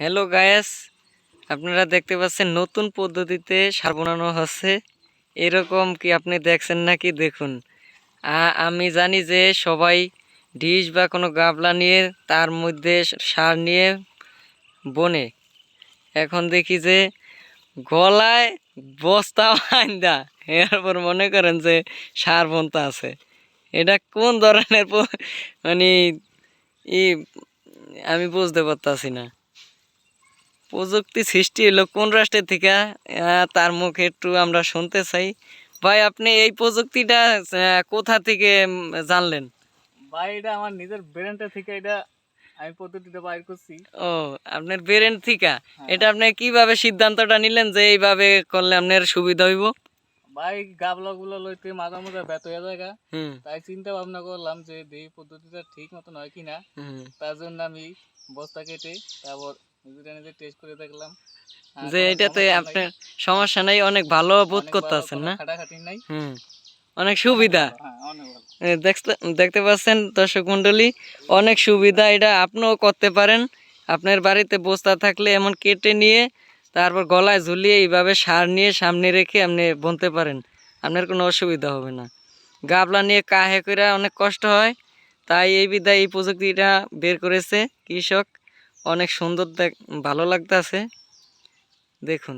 Hello Guys আপনারা দেখতে পাচ্ছেন নতুন পদ্ধতিতে সার বানানো হচ্ছে। এরকম কি আপনি দেখছেন নাকি? দেখুন। আমি জানি যে সবাই ডিশ বা কোনো গাবলা নিয়ে তার মধ্যে সার নিয়ে বনে। এখন দেখি যে গলায় বস্তা বান্ধা এরপর মনে করেন যে সার বনতা আছে। এটা কোন ধরনের মানে ই, আমি বুঝতে পারতাছি না। প্রযুক্তি সৃষ্টি হলো কোন রাষ্ট্রের থেকে? তার মুখে একটু আমরা শুনতে চাই। ভাই আপনি এই প্রযুক্তিটা কোথা থেকে জানলেন? ভাই এটা আমার নিজের ব্রেনটা থেকে এটা আমি পদ্ধতিটা বাইর করছি। ও আপনার বেরেন থেকে? এটা আপনি কীভাবে সিদ্ধান্তটা নিলেন যে এইভাবে করলে আপনার সুবিধা হইব? ভাই গাবলা গুলো লইতে মাঝে মাঝে ব্যথ হয়ে জায়গা তাই চিন্তা ভাবনা করলাম যে এই পদ্ধতিটা ঠিক মতন হয় কিনা। তার জন্য আমি বস্তা কেটে তারপর নিজে টেস্ট করে দেখলাম। যে এটাতে আপনার সমস্যা নাই অনেক ভালো বোধ করতেছেন না? নাই। হুম অনেক সুবিধা। হ্যাঁ দেখতে- পাচ্ছেন দর্শক মন্ডলী অনেক সুবিধা এটা আপনিও করতে পারেন। আপনার বাড়িতে বস্তা থাকলে এমন কেটে নিয়ে তারপর গলায় ঝুলিয়ে এইভাবে সার নিয়ে সামনে রেখে আপনি বুনতে পারেন। আপনার কোনো অসুবিধা হবে না। গাবলা নিয়ে কাহে করে অনেক কষ্ট হয়। তাই এই বিধায় এই প্রযুক্তিটা বের করেছে কৃষক। অনেক সুন্দর দেখ ভালো লাগতেছে। দেখুন।